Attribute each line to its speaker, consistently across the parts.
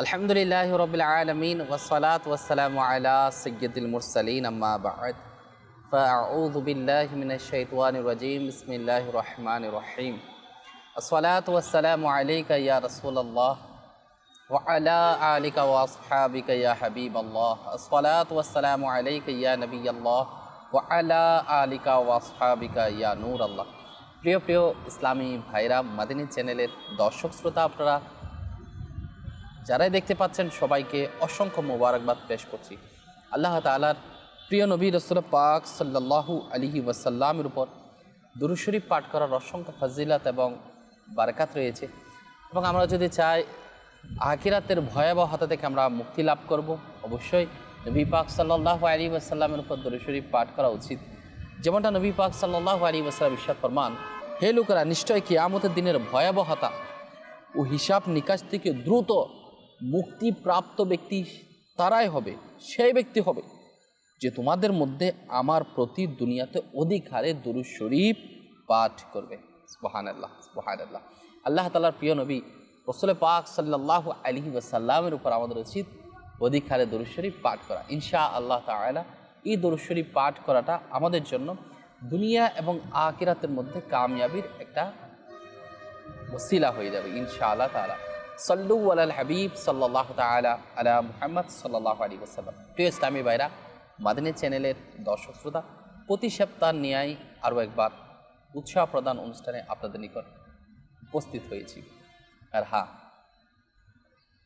Speaker 1: الحمد لله رب العالمين والصلاة والسلام على سيد المرسلين أما بعد فأعوذ بالله من الشيطان الرجيم بسم الله الرحمن الرحيم الصلاة والسلام عليك يا رسول الله وعلى آلك وأصحابك يا حبيب الله الصلاة والسلام عليك يا نبي الله وعلى آلك وأصحابك يا نور الله প্রিয় প্রিয় ইসলামী ভাইরা মাদিনী চ্যানেলের দর্শক শ্রোতা আপনারা যারাই দেখতে পাচ্ছেন সবাইকে অসংখ্য মোবারকবাদ পেশ করছি। আল্লাহ তালার প্রিয় নবী রসুল পাক সাল্লাহু আলিহি ওয়াসাল্লামের উপর দুরুশরীফ পাঠ করার অসংখ্য ফজিলাত এবং বারাকাত রয়েছে। এবং আমরা যদি চাই আকিরাতের ভয়াবহতা থেকে আমরা মুক্তি লাভ করব, অবশ্যই নবী পাক সাল্লাহু আলী ওয়াসাল্লামের উপর দুরুশরীফ পাঠ করা উচিত। যেমনটা নবী পাক সাল্লাহু আলী ওয়াসাল্লাম ঈশ্বর ফরমান, হে লোকেরা, নিশ্চয় কি আমতের দিনের ভয়াবহতা ও হিসাব নিকাশ থেকে দ্রুত মুক্তিপ্রাপ্ত ব্যক্তি তারাই হবে, সেই ব্যক্তি হবে যে তোমাদের মধ্যে আমার প্রতি দুনিয়াতে অধিক হারে দুরু শরীফ পাঠ করবে। সুবাহান আল্লাহ সুবাহান আল্লাহ আল্লাহ তালার প্রিয় নবী রসুল পাক সাল্লাহ আলহি ওয়াসাল্লামের উপর আমাদের উচিত অধিক হারে দুরু শরীফ পাঠ করা। ইনশা আল্লাহ তালা এই দুরু শরীফ পাঠ করাটা আমাদের জন্য দুনিয়া এবং আকিরাতের মধ্যে কামিয়াবির একটা ওসিলা হয়ে যাবে ইনশা আল্লাহ তালা সল্লু হাবিব সাল্লাহ তালা আলা মুহাম্মদ সাল্লাহ আলী ওসাল্লাম প্রিয় ইসলামী ভাইরা, মাদিনী চ্যানেলের দর্শক শ্রোতা, প্রতি সপ্তাহ ন্যায় আরও একবার উৎসাহ প্রদান অনুষ্ঠানে আপনাদের নিকট উপস্থিত হয়েছি। আর হ্যাঁ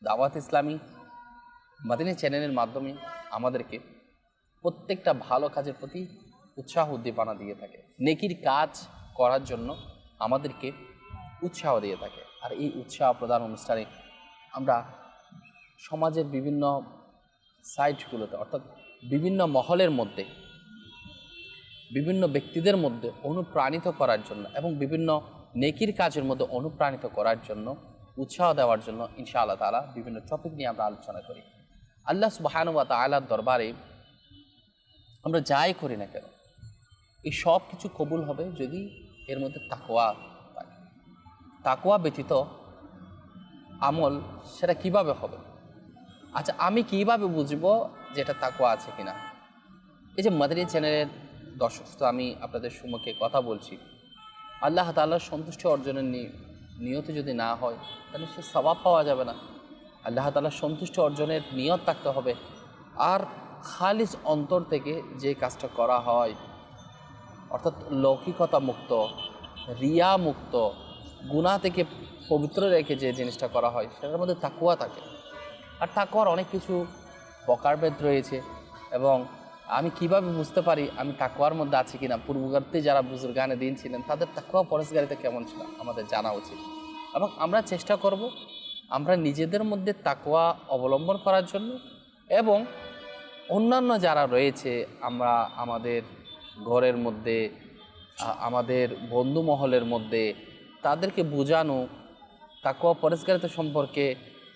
Speaker 1: দাওয়াত ইসলামী মাদিনী চ্যানেলের মাধ্যমে আমাদেরকে প্রত্যেকটা ভালো কাজের প্রতি উৎসাহ উদ্দীপনা দিয়ে থাকে। নেকির কাজ করার জন্য আমাদেরকে উৎসাহ দিয়ে থাকে। আর এই উৎসাহ প্রদান অনুষ্ঠানে আমরা সমাজের বিভিন্ন সাইটগুলোতে, অর্থাৎ বিভিন্ন মহলের মধ্যে, বিভিন্ন ব্যক্তিদের মধ্যে অনুপ্রাণিত করার জন্য এবং বিভিন্ন নেকির কাজের মধ্যে অনুপ্রাণিত করার জন্য, উৎসাহ দেওয়ার জন্য ইনশা আল্লাহ তালা বিভিন্ন টপিক নিয়ে আমরা আলোচনা করি। আল্লাহ সুবাহানুবা তালার দরবারে আমরা যাই করি না কেন, এই সব কিছু কবুল হবে যদি এর মধ্যে তাকোয়া তাকোয়া ব্যতীত আমল সেটা কীভাবে হবে? আচ্ছা আমি কীভাবে বুঝব যে এটা তাকোয়া আছে কিনা? এই যে মাদারি চ্যানেলের দর্শক শ্রোতা আমি আপনাদের সম্মুখে কথা বলছি। আল্লাহ তাল্লাহর সন্তুষ্টি অর্জনের নিয়ত যদি না হয়, তাহলে সে স্বভাব পাওয়া যাবে না। আল্লাহ তাল্লাহর সন্তুষ্টি অর্জনের নিয়ত থাকতে হবে। আর খালিস অন্তর থেকে যে কাজটা করা হয়, অর্থাৎ লৌকিকতা মুক্ত রিয়া মুক্ত গুণা থেকে পবিত্র রেখে যে জিনিসটা করা হয়, সেটার মধ্যে তাকুয়া থাকে। আর তাকুয়ার অনেক কিছু প্রকারভেদ রয়েছে এবং আমি কীভাবে বুঝতে পারি আমি তাকুয়ার মধ্যে আছি কিনা? পূর্ববর্তী যারা বুজুর্গানে দিন ছিলেন, তাদের তাকুয়া পরেশগারিতে কেমন ছিল? আমাদের জানা উচিত। এবং আমরা চেষ্টা করব আমরা নিজেদের মধ্যে তাকুয়া অবলম্বন করার জন্য এবং অন্যান্য যারা রয়েছে, আমরা আমাদের ঘরের মধ্যে আমাদের বন্ধু মহলের মধ্যে তাদেরকে বোঝানো তাকুয়া পরিষ্কারিত সম্পর্কে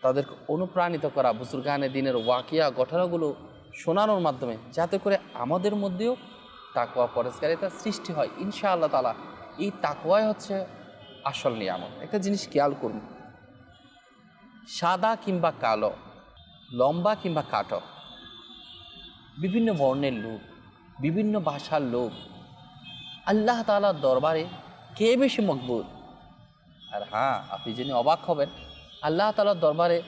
Speaker 1: তাদেরকে অনুপ্রাণিত করা বুজুর্গানে দিনের ওয়াকিয়া ঘটনাগুলো শোনানোর মাধ্যমে যাতে করে আমাদের মধ্যেও তাকুয়া পরিষ্কারিতা সৃষ্টি হয়। ইনশা আল্লাহ তালা এই তাকুয়াই হচ্ছে আসল নিয়ামত। একটা জিনিস খেয়াল করুন। সাদা কিংবা কালো, লম্বা কিংবা কাটো, বিভিন্ন বর্ণের লোক বিভিন্ন ভাষার লোক আল্লাহ তালার দরবারে কে বেশি মকবুল? আর হ্যাঁ আপনি যিনি অবাক হবেন, আল্লাহ তালার দরবারে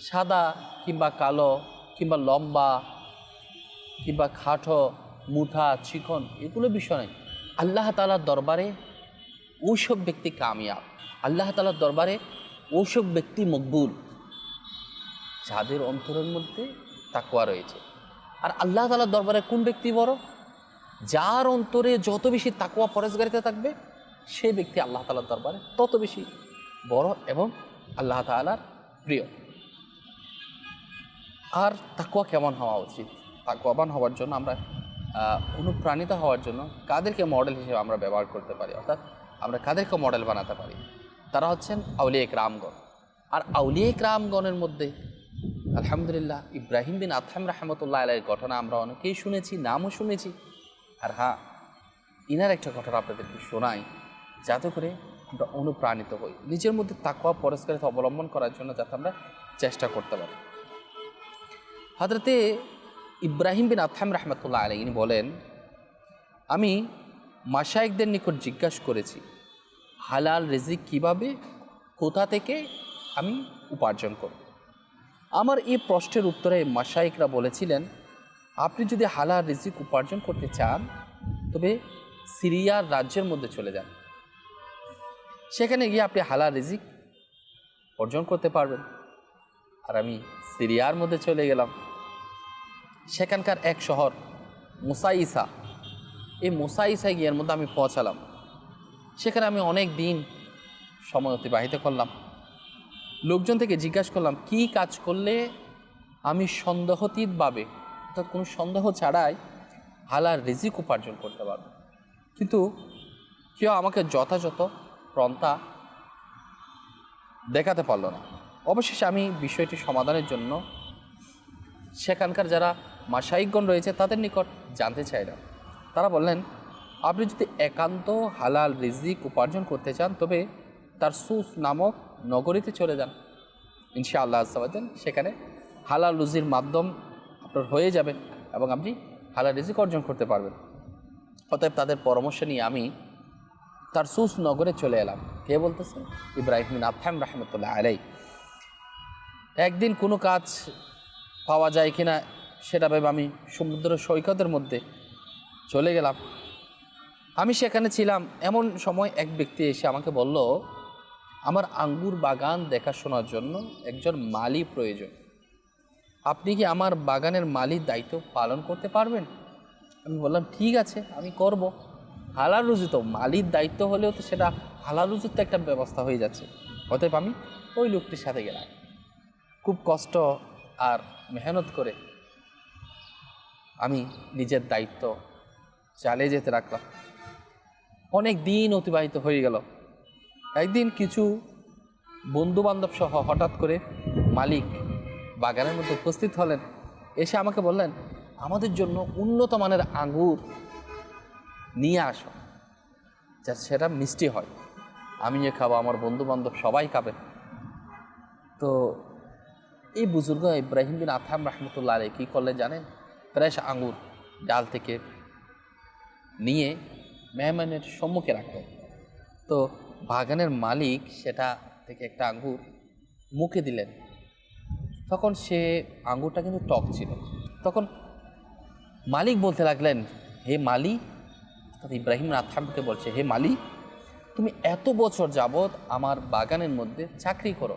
Speaker 1: সাদা কিংবা কালো কিংবা লম্বা কিংবা খাটো, মুঠা, চিকন এগুলো বিষয় নয় আল্লাহ তালার দরবারে ওইসব ব্যক্তি কামিয়াব। আল্লাহ তালার দরবারে ওইসব ব্যক্তি মকবুল। যাদের অন্তরের মধ্যে তাকুয়া রয়েছে। আর আল্লাহ তালার দরবারে কোন ব্যক্তি বড়? যার অন্তরে যত বেশি তাকুয়া পরেশগারিতে থাকবে সেই ব্যক্তি আল্লাহ তালার দরবারে তত বেশি বড় এবং আল্লাহ তালার প্রিয়। আর তাকুয়া কেমন হওয়া উচিত? তাকুয়াবান হওয়ার জন্য আমরা অনুপ্রাণিত হওয়ার জন্য কাদেরকে মডেল হিসেবে আমরা ব্যবহার করতে পারি? অর্থাৎ আমরা কাদেরকে মডেল বানাতে পারি? তারা হচ্ছেন আউলিয়া রামগণ আর আউলিয়া রামগণের মধ্যে আলহামদুলিল্লাহ ইব্রাহিম বিন আথাম রহমতুল্লাহ আলের ঘটনা আমরা অনেকেই শুনেছি, নামও শুনেছি। আর হ্যাঁ ইনার একটা ঘটনা আপনাদেরকে শোনাই। যাতে করে আমরা অনুপ্রাণিত হই। নিজের মধ্যে তাকুয়া পরিষ্কারিতা অবলম্বন করার জন্য যাতে আমরা চেষ্টা করতে পারি। হাজরতে ইব্রাহিম বিন আথাম রহমতুল্লাহ আলী ইনি বলেন, আমি মাসাইকদের নিকট জিজ্ঞাসা করেছি, হালাল রিজিক কীভাবে, কোথা থেকে আমি উপার্জন করব? আমার এই প্রশ্নের উত্তরে মাসাইকরা বলেছিলেন, আপনি যদি হালাল রিজিক উপার্জন করতে চান, তবে সিরিয়ার রাজ্যের মধ্যে চলে যান। সেখানে গিয়ে আপনি হালাল রিজিক অর্জন করতে পারবেন। আর আমি সিরিয়ার মধ্যে চলে গেলাম। সেখানকার এক শহর, মুসাইসা। এই মুসাইসা গিয়ের মধ্যে আমি পৌঁছালাম। সেখানে আমি অনেক দিন সময় অতিবাহিত করলাম। লোকজন থেকে জিজ্ঞাসা করলাম, কি কাজ করলে আমি সন্দেহতীতভাবে, অর্থাৎ কোনো সন্দেহ ছাড়াই হালার রিজিক উপার্জন করতে পারব? কিন্তু কেউ আমাকে যথাযথ প্রন্থা দেখাতে পারল না। অবশেষে আমি বিষয়টি সমাধানের জন্য সেখানকার যারা মাসাইকগণ রয়েছে তাদের নিকট জানতে চাইলাম। তারা বললেন, আপনি যদি একান্ত হালাল রিজিক উপার্জন করতে চান, তবে তার সুস নামক নগরীতে চলে যান। ইনশা আল্লাহ আজান সেখানে হালাল রুজির মাধ্যম আপনার হয়ে যাবে এবং আপনি হালাল রিজিক অর্জন করতে পারবেন। অতএব তাদের পরামর্শ নিয়ে আমি তার সুস নগরে চলে এলাম। কে বলতেছে? ইব্রাহিম আথাম রহমতুল্লাহ আলাই একদিন কোনো কাজ পাওয়া যায় কিনা সেটা ভেবে আমি সমুদ্র সৈকতের মধ্যে চলে গেলাম। আমি সেখানে ছিলাম। এমন সময় এক ব্যক্তি এসে আমাকে বলল, আমার আঙ্গুর বাগান দেখাশোনার জন্য একজন মালি প্রয়োজন। আপনি কি আমার বাগানের মালির দায়িত্ব পালন করতে পারবেন? আমি বললাম, ঠিক আছে, আমি করব। হালাল রুজি তো মালির দায়িত্ব হলেও তো সেটা হালাল রুজির তো একটা ব্যবস্থা হয়ে যাচ্ছে। অতএব আমি ওই লোকটির সাথে গেলাম। খুব কষ্ট আর মেহনত করে আমি নিজের দায়িত্ব চালিয়ে যেতে রাখলাম অনেক দিন অতিবাহিত হয়ে গেল। একদিন কিছু বন্ধু বান্ধব সহ হঠাৎ করে মালিক বাগানের মধ্যে উপস্থিত হলেন। এসে আমাকে বললেন, আমাদের জন্য উন্নত মানের আঙ্গুর নিয়ে আসো। যা সেটা মিষ্টি হয়। আমি যে খাব, আমার বন্ধু বান্ধব সবাই খাবে। তো এই বুজুর্গ ইব্রাহিম বিন আথাম রহমতুল্লাহ আলী কী করলে জানেন? ফ্রেশ আঙ্গুর ডাল থেকে নিয়ে মেহমানের সম্মুখে রাখলেন। তো বাগানের মালিক সেটা থেকে একটা আঙ্গুর মুখে দিলেন। তখন সে আঙ্গুরটা কিন্তু টক ছিল। তখন মালিক বলতে লাগলেন, হে মালি অর্থাৎ ইব্রাহিম আথামকে বলছে, হে মালি তুমি এত বছর যাবৎ আমার বাগানের মধ্যে চাকরি করো।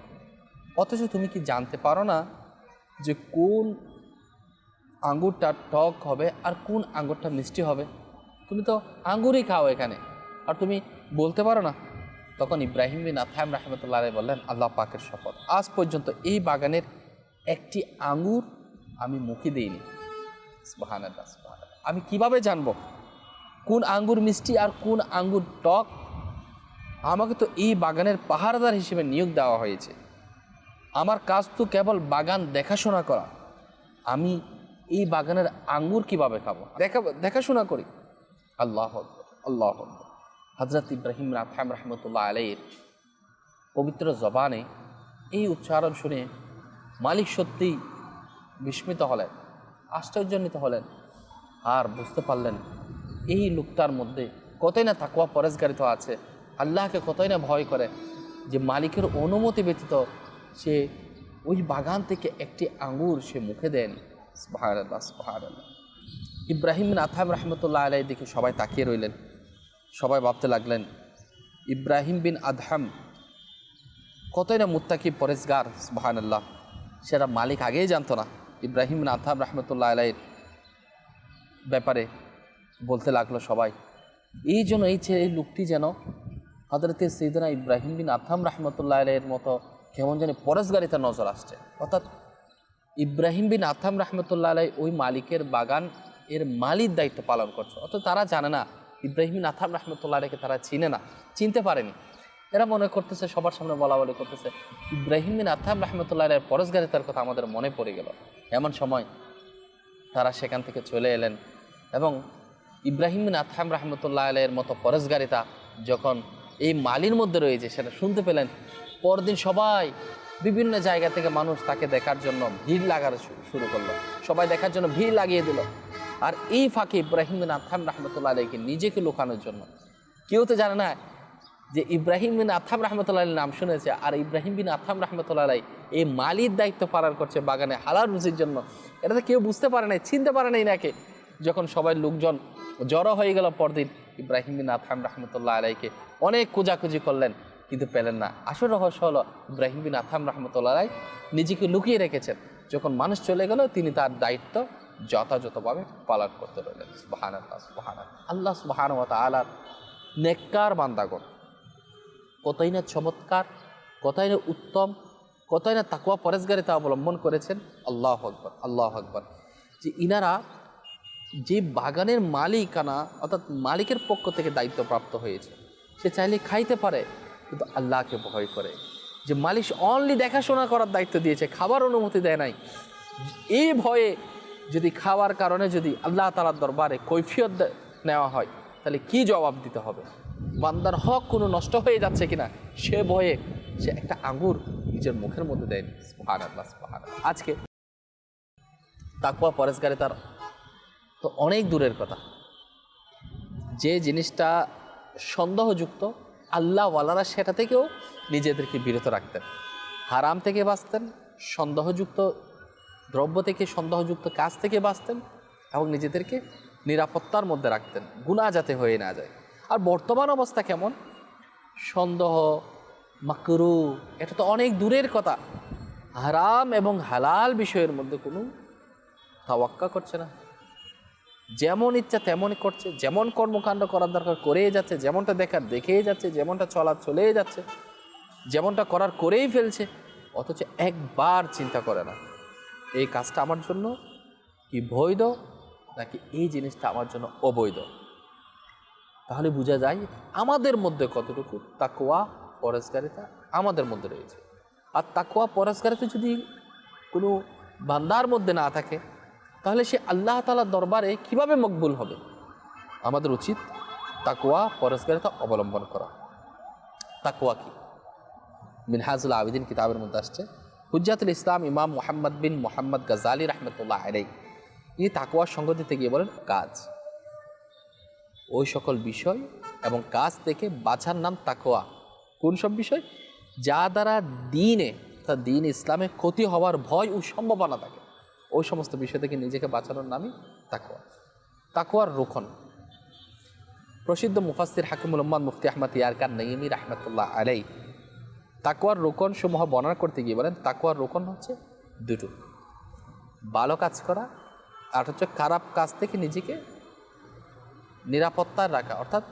Speaker 1: অথচ তুমি কি জানতে পারো না যে কোন আঙ্গুরটা টক হবে আর কোন আঙ্গুরটা মিষ্টি হবে? তুমি তো আঙ্গুরই খাও এখানে। আর তুমি বলতে পারো না? তখন ইব্রাহিম বিন আথাম রহমতুল্লাহ বললেন, আল্লাহ পাকের শপথ। আজ পর্যন্ত এই বাগানের একটি আঙ্গুর আমি মুখে দিইনি। আমি কীভাবে জানব? কোন আঙ্গুর মিষ্টি আর কোন আঙ্গুর টক? আমাকে তো এই বাগানের পাহারাদার হিসেবে নিয়োগ দেওয়া হয়েছে। আমার কাজ তো কেবল বাগান দেখাশোনা করা। আমি এই বাগানের আঙ্গুর কীভাবে খাব? দেখা দেখাশোনা করি। আল্লাহ আল্লাহ হজরত ইব্রাহিম রাফাম রহমতুল্লাহ আলাইয়ের পবিত্র জবানে এই উচ্চারণ শুনে মালিক সত্যিই বিস্মিত হলেন, আশ্চর্যান্বিত হলেন, আর বুঝতে পারলেন এই লোকটার মধ্যে কতই না তাকুয়া পরেশগারিত আছে আল্লাহকে কতই না ভয় করে যে মালিকের অনুমতি ব্যতীত সে ওই বাগান থেকে একটি আঙুর সে মুখে দেন। সুবহানাল্লাহ, সুবহানাল্লাহ। ইব্রাহিম আথাম রহমতুল্লাহ আলাই দেখে সবাই তাকিয়ে রইলেন। সবাই ভাবতে লাগলেন ইব্রাহিম বিন আদহাম কতই না মুত্তাকি পরেশগার সুবাহান আল্লাহ সেটা মালিক আগেই জানতো না। ইব্রাহিম বিন আথাম রহমতুল্লাহ আলাইয়ের ব্যাপারে বলতে লাগল সবাই। এই জন্য এই ছেলে, এই লোকটি যেন হজরতে সৈদনা ইব্রাহিম বিন আথাম রহমতুল্লাহ আলাইয়ের মতো কেমন যেন পরেশগারিতে নজর আসছে। অর্থাৎ ইব্রাহিম বিন আথাম রহমতুল্লাহ আলাই ওই মালিকের বাগান এর মালির দায়িত্ব পালন করছে। অর্থাৎ তারা জানে না, ইব্রাহিম বিন আথাম রহমতুল্লাহ আলাইকে তারা চিনে না, চিনতে পারেনি। এরা মনে করতেছে, সবার সামনে বলা বলি করতেছে, ইব্রাহিম বিন আথাম রহমতুল্লাহ আলাই পরশগারিতার কথা আমাদের মনে পড়ে গেল। এমন সময় তারা সেখান থেকে চলে এলেন এবং ইব্রাহিম আথাম রহমতুল্লাহ আলাইয়ের মতো পরশগারিতা যখন এই মালির মধ্যে রয়েছে, সেটা শুনতে পেলেন। পরদিন সবাই বিভিন্ন জায়গা থেকে মানুষ তাকে দেখার জন্য ভিড় লাগার শু- শুরু করল। সবাই দেখার জন্য ভিড় লাগিয়ে দিল। আর এই ফাঁকে ইব্রাহিম বিন আথাম রহমতুল্লাহ আলাইকে নিজেকে লুকানোর জন্য। কেউ তো জানে না যে ইব্রাহিম বিন আথাম রহমতুল্লাহ আলীর নাম শুনেছে, আর ইব্রাহিম বিন আথাম রহমতুল্লাহ আলাই এই মালির দায়িত্ব পালন করছে বাগানে হালাল রুচির জন্য। এটা তো কেউ বুঝতে পারে নাই, চিনতে পারে নাই নাকি? যখন সবাই লোকজন জড়ো হয়ে গেল পরদিন ইব্রাহিম বিন আথাম রহমতুল্লাহ আলাইকে। অনেক খোঁজাখুঁজি করলেন, কিন্তু পেলেন না। আসল রহস্য হলো ইব্রাহিম বিন আথাম রহমতুল্লাহ আলাই নিজেকে লুকিয়ে রেখেছেন। যখন মানুষ চলে গেল, তিনি তার দায়িত্ব যথাযথভাবে পালন করতে রইলেন সুবাহান আল্লাহ সুবাহান আল্লাহ সুবাহান আলার নেককার বান্দাগণ। কতই না চমৎকার, কতই না উত্তম, কতই না তাকুয়া পরেশগারিতা অবলম্বন করেছেন। আল্লাহ আকবর আল্লাহ আকবর। যে ইনারা যে বাগানের মালিকানা, অর্থাৎ মালিকের পক্ষ থেকে দায়িত্বপ্রাপ্ত হয়েছে, সে চাইলে খাইতে পারে, কিন্তু আল্লাহকে ভয় করে। যে মালিক অনলি দেখাশোনা করার দায়িত্ব দিয়েছে, খাবার অনুমতি দেয় নাই। এই ভয়ে যদি খাওয়ার কারণে যদি আল্লাহ তালার দরবারে কৈফিয়ত নেওয়া হয়, তাহলে কি জবাব দিতে হবে? বান্দার হক কোনো নষ্ট হয়ে যাচ্ছে কিনা, সে ভয়ে সে একটা আঙ্গুর নিজের মুখের মধ্যে দেয়নি। আজকে তাকুয়া পরেশগারে তার তো অনেক দূরের কথা। যে জিনিসটা সন্দেহযুক্ত আল্লাহওয়ালারা সেটা থেকেও নিজেদেরকে বিরত রাখতেন। হারাম থেকে বাঁচতেন, সন্দেহযুক্ত দ্রব্য থেকে, সন্দেহযুক্ত কাজ থেকে বাঁচতেন এবং নিজেদেরকে নিরাপত্তার মধ্যে রাখতেন গুণা যাতে হয়ে না যায়। আর বর্তমান অবস্থা কেমন? সন্দেহ, মাকরু, এটা তো অনেক দূরের কথা। হারাম এবং হালাল বিষয়ের মধ্যে কোনো তাওয়াক্কা করছে না। যেমন ইচ্ছা তেমনই করছে, যেমন কর্মকাণ্ড করার দরকার করেই যাচ্ছে, যেমনটা দেখার দেখেই যাচ্ছে, যেমনটা চলার চলেই যাচ্ছে, যেমনটা করার করেই ফেলছে, অথচ একবার চিন্তা করে না। এই কাজটা আমার জন্য কি বৈধ, নাকি এই জিনিসটা আমার জন্য অবৈধ? তাহলে বোঝা যায় আমাদের মধ্যে কতটুকু তাকুয়া পরেশকারিতা আমাদের মধ্যে রয়েছে। আর তাকুয়া পরেশকারিতা যদি কোনো বান্দার মধ্যে না থাকে তাহলে সে আল্লাহ তালার দরবারে কীভাবে মকবুল হবে? আমাদের উচিত তাকুয়া পরেশকারিতা অবলম্বন করা। তাকুয়া কি? মিনহাজুল আবিদিন কিতাবের মধ্যে আসছে, হুজ্জাতুল ইসলাম ইমাম মোহাম্মদ বিন মোহাম্মদ গাজালি রহমতুল্লাহ আলাই ইনি তাকুয়ার সঙ্গ দিতে গিয়ে বলেন, কাজ। ওই সকল বিষয় এবং কাজ থেকে বাছার নাম তাকোয়া কোন সব বিষয়? যা দ্বারা দিনে তা দিন ইসলামে ক্ষতি হওয়ার ভয় ও সম্ভাবনা থাকে। ওই সমস্ত বিষয় থেকে নিজেকে বাঁচানোর নামই তাকোয়া তাকোয়ার রোখন প্রসিদ্ধ মুফাসির হাকিমুল উম্মাদ মুফতি আহমদ ইয়ারকার নঈমি রহমতুল্লাহ আলাই তাকোয়ার রোকন সমূহ বর্ণনা করতে গিয়ে বলেন তাকোয়ার রোকন হচ্ছে দুটো। ভালো কাজ করা আর হচ্ছে খারাপ কাজ থেকে নিজেকে নিরাপত্তার রাখা, অর্থাৎ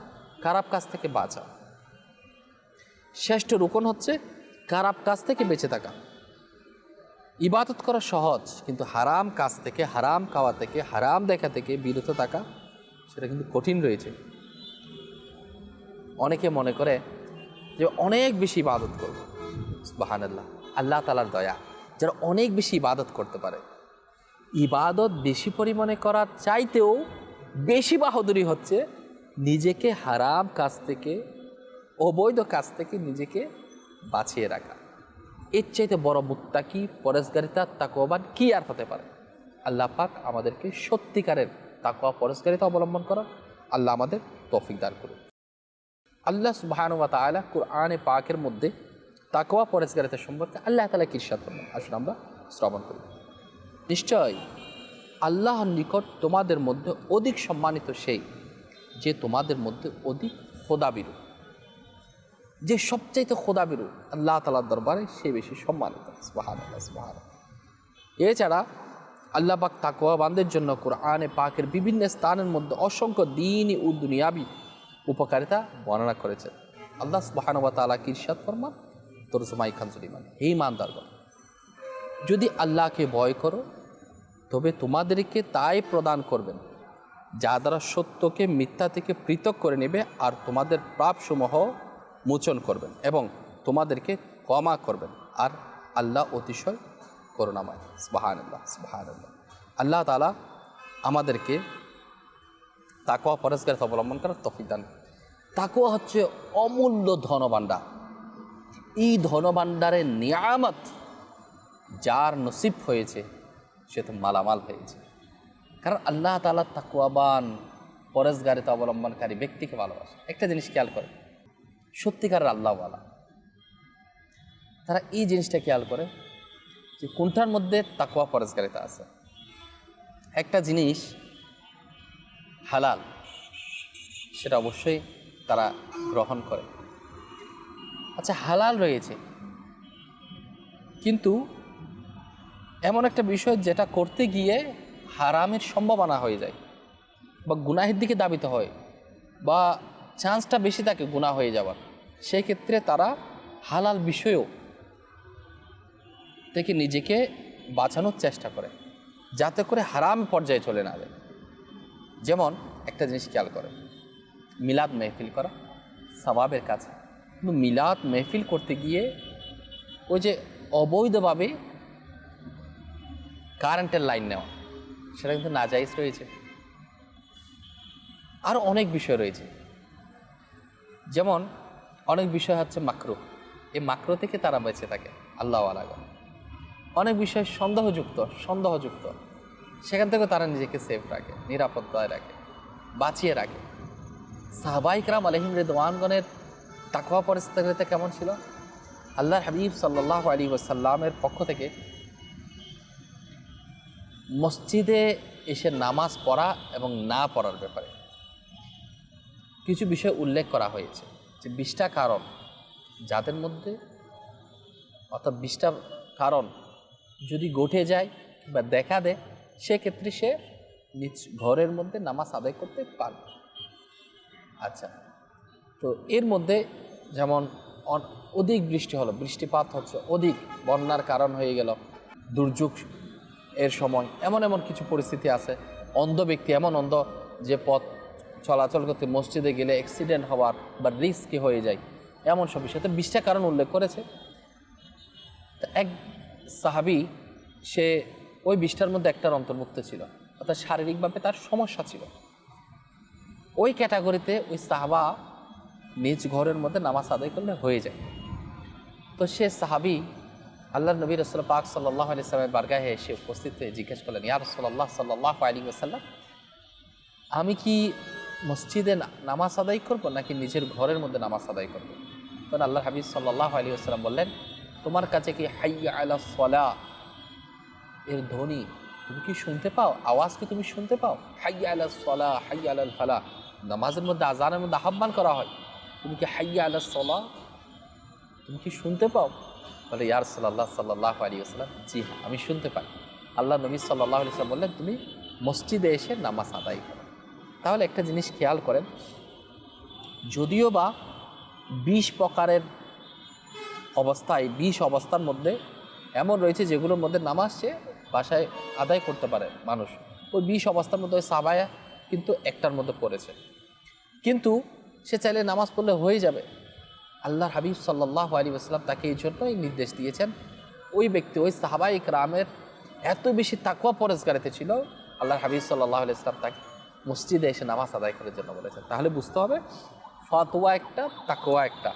Speaker 1: খারাপ কাজ থেকে বাঁচা। শ্রেষ্ঠ রোকন হচ্ছে খারাপ কাজ থেকে বেঁচে থাকা। ইবাদত করা সহজ, কিন্তু হারাম কাজ থেকে, হারাম খাওয়া থেকে, হারাম দেখা থেকে বিরত থাকা, সেটা কিন্তু কঠিন রয়েছে। অনেকে মনে করে যে অনেক বেশি ইবাদত করব। বাহান আল্লাহ আল্লাহ তালার দয়া, যারা অনেক বেশি ইবাদত করতে পারে। ইবাদত বেশি পরিমাণে করার চাইতেও বেশি বাহাদুরি হচ্ছে নিজেকে হারাম কাজ থেকে, অবৈধ কাজ থেকে নিজেকে বাঁচিয়ে রাখা। এর চাইতে বড় মুত্তাকি, পরেশগারিতা, তাকওয়াবান কি আর হতে পারে? আল্লাহ পাক আমাদেরকে সত্যিকারের তাকওয়া, পরেশগারিতা অবলম্বন করা আল্লাহ আমাদের তৌফিক দান করুন। আল্লাহ সুবাহানুয়া তালা কুরআনে পাকের মধ্যে তাকওয়া, পরেশগারিতা সম্পর্কে আল্লাহ তালা কি ইরশাদ করলেন আসুন আমরা শ্রবণ করি। নিশ্চয় আল্লাহর নিকট তোমাদের মধ্যে অধিক সম্মানিত সেই যে তোমাদের মধ্যে অধিক খোদাবিরু যে সবচাইতে খোদাবিরু আল্লাহ তালার দরবারে সে বেশি সম্মানিত। এছাড়া আল্লাহ পাক তাকওয়াবানদের জন্য কোরআনে পাকের বিভিন্ন স্থানের মধ্যে অসংখ্য দিনই ও দুনিয়াবি উপকারিতা বর্ণনা করেছেন। আল্লাহ সুবাহানুবা তালা কিরশাদ ফরমান? তরজমাই খান সুলিমান হে ইমানদারগণ যদি আল্লাহকে ভয় করো, তবে তোমাদেরকে তাই প্রদান করবেন, যা দ্বারা সত্যকে মিথ্যা থেকে পৃথক করে নেবে আর তোমাদের পাপসমূহ মোচন করবেন এবং তোমাদেরকে ক্ষমা করবেন। আর আল্লাহ অতিশয় করুণাময়। স্বাহান আল্লাহ স্বাহান আল্লাহ আল্লাহ তালা আমাদেরকে তাকোয়া পরেশগারিতা অবলম্বন করার তফিক দান তাকোয়া হচ্ছে অমূল্য ধনভাণ্ডার। এই ধনভাণ্ডারের নিয়ামত যার নসিব হয়েছে, সে তো মালামাল হয়েছে। কারণ আল্লাহ তালা তাকুয়াবান পরেশগারিতা অবলম্বনকারী ব্যক্তিকে ভালোবাসে। একটা জিনিস খেয়াল করে সত্যিকারের আল্লাহওয়ালা। তারা এই জিনিসটা খেয়াল করে যে কোনটার মধ্যে তাকুয়া পরেশগারিতা আছে। একটা জিনিস হালাল, সেটা অবশ্যই তারা গ্রহণ করে। আচ্ছা হালাল রয়েছে। কিন্তু এমন একটা বিষয় যেটা করতে গিয়ে হারামের সম্ভাবনা হয়ে যায় বা গুনাহের দিকে দাবিত হয় বা চান্সটা বেশি থাকে গুনাহ হয়ে যাওয়ার। সেই ক্ষেত্রে তারা হালাল বিষয়েও থেকে নিজেকে বাঁচানোর চেষ্টা করে, যাতে করে হারাম পর্যায়ে চলে না যায়। যেমন একটা জিনিস খেয়াল করে, মিলাদ মেহফিল করা সবাবের কাছে কিন্তু মিলাদ মেহফিল করতে গিয়ে ওই যে অবৈধভাবে কারেন্টের লাইন নেওয়া, সেটা কিন্তু নাজাইজ রয়েছে। আরও অনেক বিষয় রয়েছে। যেমন অনেক বিষয় হচ্ছে মাকরু। এই মাকরু থেকে তারা বেঁচে থাকে, আল্লাহ আলাগা অনেক বিষয় সন্দেহযুক্ত সন্দেহযুক্ত। সেখান থেকে তারা নিজেকে সেফ রাখে, নিরাপত্তায় রাখে, বাঁচিয়ে রাখে। সাহবাইকরাম আলহিম রেদওয়ানগণের তাকওয়া পরিস্থিতিতে কেমন ছিল? আল্লাহ হাবিব সাল্লাহ আলী ওসাল্লামের পক্ষ থেকে মসজিদে এসে নামাজ পড়া এবং না পড়ার ব্যাপারে কিছু বিষয় উল্লেখ করা হয়েছে। যে বিশটা কারণ যাদের মধ্যে অর্থাৎ বিশটা কারণ যদি ঘটে যায় বা দেখা দেয়, সেক্ষেত্রে সে নিজ ঘরের মধ্যে নামাজ আদায় করতে পারবে। আচ্ছা তো এর মধ্যে যেমন অধিক বৃষ্টি হলো, বৃষ্টিপাত হচ্ছে, অধিক বন্যার কারণ হয়ে গেল, দুর্যোগ এর সময় এমন এমন কিছু পরিস্থিতি আছে, অন্ধ ব্যক্তি, এমন অন্ধ যে পথ চলাচল করতে মসজিদে গেলে অ্যাক্সিডেন্ট হওয়ার বা রিস্কি হয়ে যায়, এমন সব বিষয়। তো বিশটা কারণ উল্লেখ করেছে। এক সাহাবি, সে ওই বিশটার মধ্যে একটার অন্তর্ভুক্ত ছিল, অর্থাৎ শারীরিকভাবে তার সমস্যা ছিল। ওই ক্যাটাগরিতে ওই সাহাবা নিজ ঘরের মধ্যে নামাজ আদায় করলে হয়ে যায়। তো সে সাহাবি আল্লাহ নবী রসুল পাক সাল্লাহ আলি সাল্লামের বারগাহে এসে উপস্থিত হয়ে জিজ্ঞেস করলেন, ইয়া রসল্লাহ সাল্লাহ আলী ওসাল্লাম আমি কি মসজিদে নামাজ আদায় করব নাকি নিজের ঘরের মধ্যে নামাজ আদায় করব? তখন আল্লাহ হাবিব সাল্লাহ আলী আসসালাম বললেন, তোমার কাছে কি হাইয়া আলা সলা এর ধ্বনি? তুমি কি শুনতে পাও? আওয়াজ কি তুমি শুনতে পাও? হাইয়া আলা সলা, হাইয়া আলাল ফালা। নামাজের মধ্যে, আজানের মধ্যে আহ্বান করা হয়, তুমি কি হাইয়া আলা সলা? তুমি কি শুনতে পাও? বলে ইয়ার সাল্লাহ সাল্লাহ আলী আসসালাম জি হ্যাঁ আমি শুনতে পাই। আল্লাহ নবী সাল্লাহ আলি সাল্লাম বললেন, তুমি মসজিদে এসে নামাজ আদায় করো। তাহলে একটা জিনিস খেয়াল করেন, যদিও বা বিশ প্রকারের অবস্থায় বিশ অবস্থার মধ্যে এমন রয়েছে যেগুলোর মধ্যে নামাজ সে বাসায় আদায় করতে পারে মানুষ। ওই বিশ অবস্থার মধ্যে সাবায়া কিন্তু একটার মধ্যে পড়েছে। কিন্তু সে চাইলে নামাজ পড়লে হয়ে যাবে। আল্লাহর হাবিব সাল্লাহ আলী আসলাম তাকে এই জন্যই নির্দেশ দিয়েছেন, ওই ব্যক্তি, ওই সাহাবাইক রামের এত বেশি তাকুয়া পরেজগারিতে ছিল, আল্লাহর হাবিব সাল্লাহ আলি ইসলাম তাকে মসজিদে এসে নামাজ আদায় করার জন্য বলেছেন। তাহলে বুঝতে হবে, ফাতোয়া একটা তাকুয়া একটা।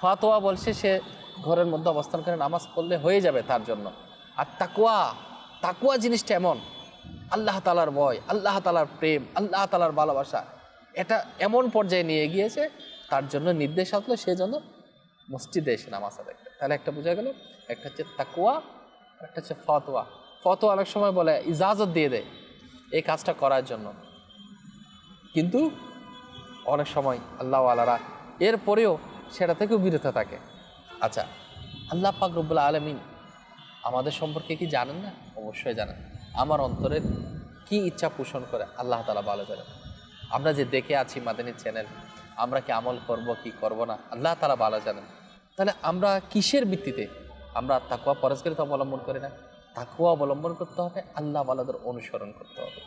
Speaker 1: ফাতোয়া বলছে সে ঘরের মধ্যে অবস্থান করে নামাজ পড়লে হয়ে যাবে তার জন্য। আর তাকুয়া তাকুয়া জিনিসটা এমন। আল্লাহ তালার ভয়, আল্লাহ তালার প্রেম, আল্লাহ তালার ভালোবাসা। এটা এমন পর্যায়ে নিয়ে গিয়েছে, তার জন্য নির্দেশ আসলো সেজন্য মসজিদে এসে নামাজ আদায় করে। তাহলে একটা বোঝা গেল, একটা হচ্ছে তাকুয়া একটা হচ্ছে ফতোয়া। ফতোয়া অনেক সময় বলে, ইজাজত দিয়ে দেয় এই কাজটা করার জন্য। কিন্তু অনেক সময় আল্লাহ আলারা এরপরেও সেটা থেকেও বিরত থাকে। আচ্ছা আল্লাহ পাক রব্বুল আলমিন আমাদের সম্পর্কে কি জানেন না? অবশ্যই জানেন। আমার অন্তরের কি ইচ্ছা পোষণ করে আল্লাহ তালা ভালো জানেন। আমরা যে দেখে আছি মাদানী চ্যানেল, আমরা কি আমল করব, কি করব না, আল্লাহ তালা ভালো জানেন। তাহলে আমরা কিসের ভিত্তিতে আমরা তাকুয়া পরস্কৃত অবলম্বন করি না? তাকুয়া অবলম্বন করতে হবে, আল্লাহ বালাদের অনুসরণ করতে হবে।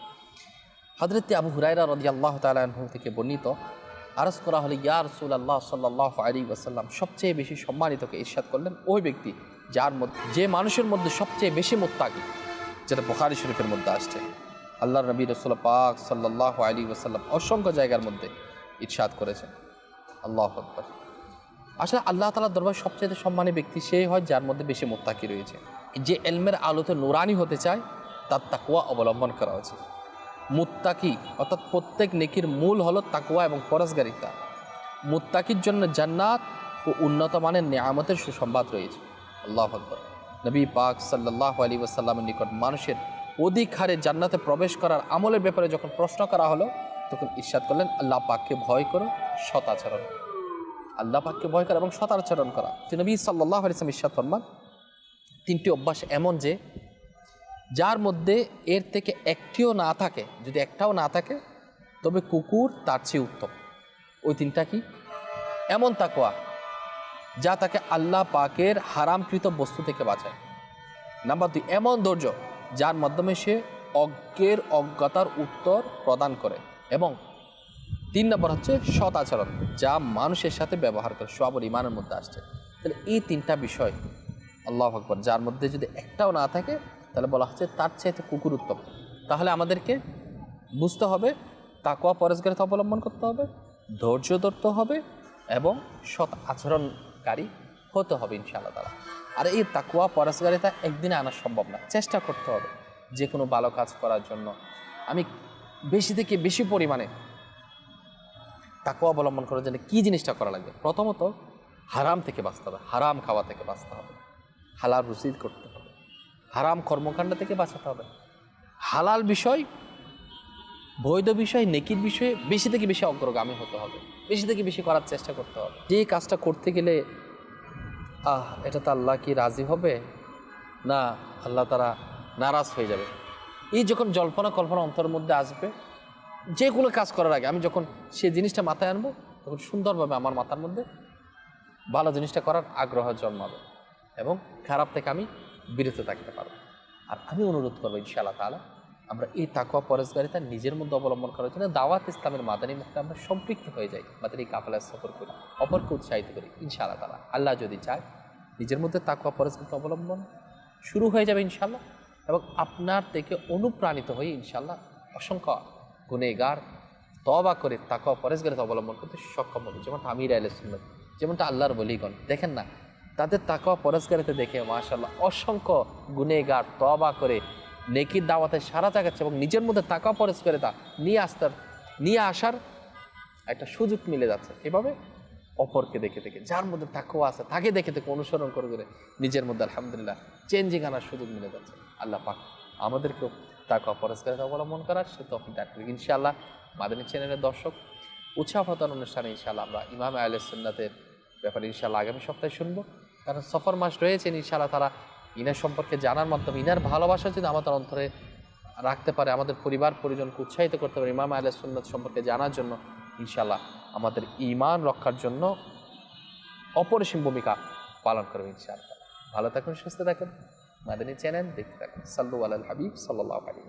Speaker 1: হজরত আবু হুরাইরা রদি আল্লাহ তালু থেকে বর্ণিত, আরজ করা হলে, ইয়া রসুল আল্লাহ সাল্লাহ আলী ওয়াসাল্লাম, সবচেয়ে বেশি সম্মানিতকে ইরশাদ করলেন ওই ব্যক্তি যার মধ্যে, যে মানুষের মধ্যে সবচেয়ে বেশি মোত্তাকি, যেটা বুখারি শরীফের মধ্যে আসছে। আল্লাহ নবী রসুল পাক সাল্লাহ আলী ওয়াসাল্লাম অসংখ্য জায়গার মধ্যে ইরশাদ করেছেন। আল্লাহ আকবর। আসলে আল্লাহ তালার দরবার সবচেয়ে সম্মানী ব্যক্তি সেই হয় যার মধ্যে বেশি মোত্তাকি রয়েছে। যে এলমের আলোতে নুরানি হতে চায়, তার তাকুয়া অবলম্বন করা উচিত। মুত্তাকি, অর্থাৎ প্রত্যেক নেকির মূল হলো তাকুয়া এবং পরসগারিতা মুত্তাকির জন্য জান্নাত ও উন্নত মানের নিয়ামতের সুসংবাদ রয়েছে। আল্লাহ আকবর। নবী পাক সাল্লাহ আলী ওসাল্লামের নিকট মানুষের অধিক হারে জান্নাতে প্রবেশ করার আমলের ব্যাপারে যখন প্রশ্ন করা হলো, তখন ইরশাদ করলেন, আল্লাহ পাককে ভয় করো সতাচরণ আল্লাহ পাককে ভয় করা এবং সতাচরণ করা। তিনি নবী সাল্লাহ আলিয়াম ইরশাদ ফরমান, তিনটি অভ্যাস এমন যে যার মধ্যে এর থেকে একটিও না থাকে, যদি একটাও না থাকে, তবে কুকুর তার চেয়ে উত্তম। ওই তিনটা কি? এমন তাকোয়া যা তাকে আল্লাহ পাকের হারামকৃত বস্তু থেকে বাঁচায়। নাম্বার দুই, এমন ধৈর্য, যার মাধ্যমে সে অজ্ঞের অজ্ঞতার উত্তর প্রদান করে। এবং তিন নম্বর হচ্ছে সৎ আচরণ, যা মানুষের সাথে ব্যবহার করে সবর ইমানের মধ্যে আসছে। তাহলে এই তিনটা বিষয়, আল্লাহ আকবর, যার মধ্যে যদি একটাও না থাকে তাহলে বলা হচ্ছে তার চাইতে কুকুর উত্তম। তাহলে আমাদেরকে বুঝতে হবে তাকোয়া পরেশগারিতা অবলম্বন করতে হবে, ধৈর্য ধরতে হবে এবং সৎ আচরণকারী হতে হবে ইনশাআল্লাহ তারা আর এই তাকুয়া পরেশগারিতা একদিনে আনা সম্ভব না, চেষ্টা করতে হবে যে কোনো ভালো কাজ করার জন্য। আমি বেশি থেকে বেশি পরিমাণে তাকুয়া অবলম্বন করার জন্য কী জিনিসটা করা লাগবে? প্রথমত হারাম থেকে বাঁচতে হবে, হারাম খাওয়া থেকে বাঁচতে হবে। হালাল রুসিদ করতে হবে। হারাম কর্মকাণ্ড থেকে বাঁচাতে হবে। হালাল বিষয়, বৈধ বিষয়, নেকির বিষয়ে বেশি থেকে বেশি অগ্রগামী হতে হবে। বেশি থেকে বেশি করার চেষ্টা করতে হবে। যে কাজটা করতে গেলে, আহ, এটা তো আল্লাহ কি রাজি হবে? না, আল্লাহ তারা নারাজ হয়ে যাবে। এই যখন জল্পনা কল্পনা অন্তরের মধ্যে আসবে, যে কোনো কাজ করার আগে আমি যখন সে জিনিসটা মাথায় আনব, তখন সুন্দরভাবে আমার মাথার মধ্যে ভালো জিনিসটা করার আগ্রহ জন্মাবে এবং খারাপ থেকে আমি বিরত থাকতে পারব আর আমি অনুরোধ করব, ইনশাআল্লাহ তালা আমরা এই তাকুয়া পরেশগারিতা নিজের মধ্যে অবলম্বন করার জন্য দাওয়াত ইসলামের মাদানী মুখে আমরা সম্পৃক্ত হয়ে যাই আমাদের এই কাফেলার সফর করি, অপরকে উৎসাহিত করি, ইনশাআল্লাহ তালা আল্লাহ যদি চায়, নিজের মধ্যে তাকুয়া পরেশগারিতা অবলম্বন শুরু হয়ে যাবে ইনশাল্লাহ এবং আপনার থেকে অনুপ্রাণিত হয়ে ইনশাল্লাহ অসংখ্য গুণেগার তবা করে তাকুয়া পরেশগারিতা অবলম্বন করতে সক্ষম হবে। যেমনটা আমির আল সুন্নত, যেমনটা আল্লাহর বলিগণ দেখেন না তাদের তাকুয়া পরেশগারিতে দেখে মাশাল্লাহ অসংখ্য গুণেগার তবা করে নেকির দাওয়াতে সারা জাগাচ্ছে এবং নিজের মধ্যে তাকা পরেশ তা নিয়ে আসতার, নিয়ে আসার একটা সুযোগ মিলে যাচ্ছে। এভাবে অপরকে দেখে দেখে, যার মধ্যে তাকুয়া আছে, তাকে দেখে দেখে অনুসরণ করে করে নিজের মধ্যে আলহামদুলিল্লাহ চেঞ্জিং আনার সুযোগ মিলে যাচ্ছে। আল্লাহ পাক আমাদেরকেও তাকুয়া পরস্কারিতা অবলম্বন করার সে তখন ডাক্তার ইনশাআল্লাহ মাদানী চ্যানেলের দর্শক, উৎসাহ অনুষ্ঠানে ইনশাআল্লাহ আমরা ইমাম আয়াল সুন্নাতের ব্যাপারে ইনশাআল্লাহ আগামী সপ্তাহে শুনব। কারণ সফর মাস রয়েছেন ইনশাআল্লাহ তারা ইনার সম্পর্কে জানার মাধ্যমে, ইনার ভালোবাসা যদি আমাদের অন্তরে রাখতে পারে, আমাদের পরিবার, পরিজনকে উৎসাহিত করতে পারে ইমাম আলাহ সুন্নত সম্পর্কে জানার জন্য ইনশাল্লাহ আমাদের ইমান রক্ষার জন্য অপরিসীম ভূমিকা পালন করবে ইনশাআল্লাহ। ভালো থাকুন, সুস্থ থাকুন। মাদানী চ্যানেল দেখতে থাকুন। সাল্লু আল হাবিব সাল্লাহ আলী